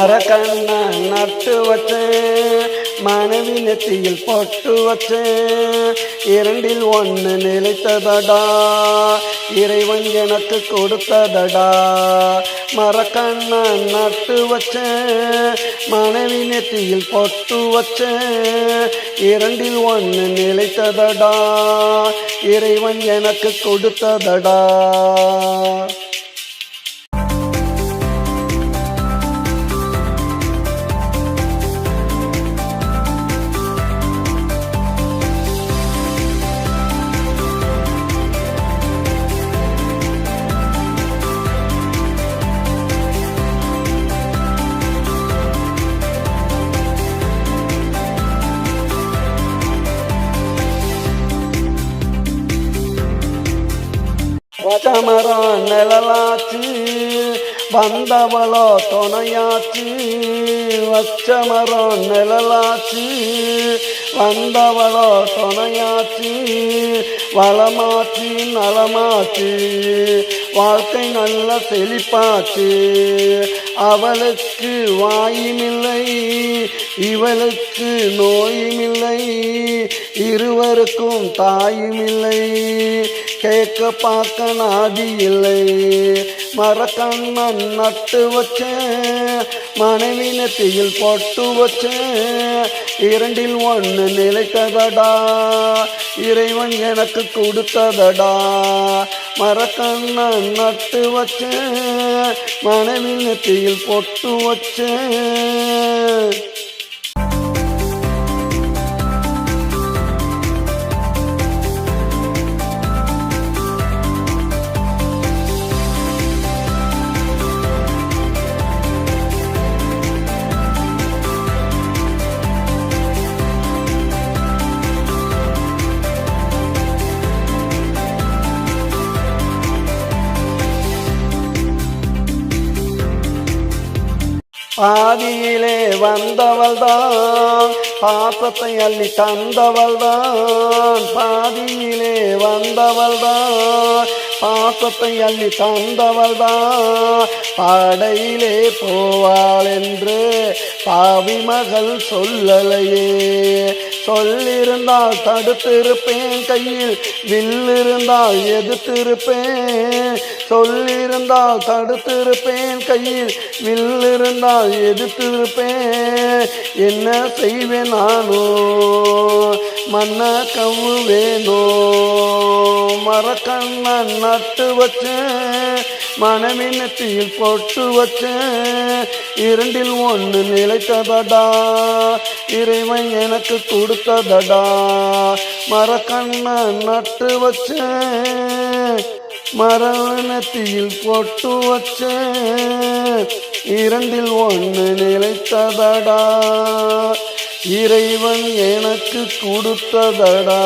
அரக்கண்ண நட்டு வச்சு மனைவி நெத்தியில் பொட்டு வச்சு இரண்டில் ஒன்று நிலைத்ததடா இறைவன் எனக்கு கொடுத்ததடா. மரக்கண்ண நட்டு வச்சு மனைவி நெத்தியில் பொட்டு வச்சு இரண்டில் ஒன்று நிலைத்ததடா இறைவன் எனக்கு கொடுத்ததடா. வடமரம் நிழலாச்சு வந்தவளோ துணையாச்சு வச்சமரம் நிழலாச்சு வந்தவளோ துணையாச்சு வளமாச்சு நலமாச்சு வாழ்க்கை நல்ல செழிப்பாச்சு அவளுக்கு வாயுமில்லை இவளுக்கு நோயுமில்லை இருவருக்கும் தாயுமில்லை. கேட்க பார்க்க நாதி இல்லை. மரக்கண்ணன் நட்டு வச்சேன் மனைவி நெத்தியில் பொட்டு வச்சேன். இரண்டில் ஒன்று நிலைத்ததடா இறைவன் எனக்கு கொடுத்ததடா. மரக்கண்ணன் நட்டு வச்சேன் மனைவி நெத்தியில் பொட்டு வச்சேன். ஆதியிலே வந்தவள் தான் பாசத்தை அள்ளி தந்தவள் தான் பாதியிலே வந்தவள் தான் பாசத்தை அள்ளி தந்தவள் தான் பாடையிலே போவாள் என்று பாவி மகள் சொல்லலையே. சொல்லிருந்தால் தடுத்திருப்பேன் கையில் வில்லிருந்தால் எதிர்த்திருப்பேன். சொல்லிருந்தால் தடுத்திருப்பேன் கையில் வில்லிருந்தால் எதிர்த்திருப்பேன். என்ன செய்வேன் நானோ? மன்ன கவு வேணோ மரக்கண்ணன் நட்டு வச்சேன் மனமினத்தில் பொட்டு வச்சேன் இரண்டில் ஒன்று நிலைத்ததடா இறைவன் எனக்கு கொடுத்ததடா. மரக்கண்ணன் நட்டு வச்சேன் மரணத்தில் பொட்டு வச்சேன் இரண்டில் ஒன்று நிலைத்ததடா. இறைவன் எனக்கு கொடுத்ததடா.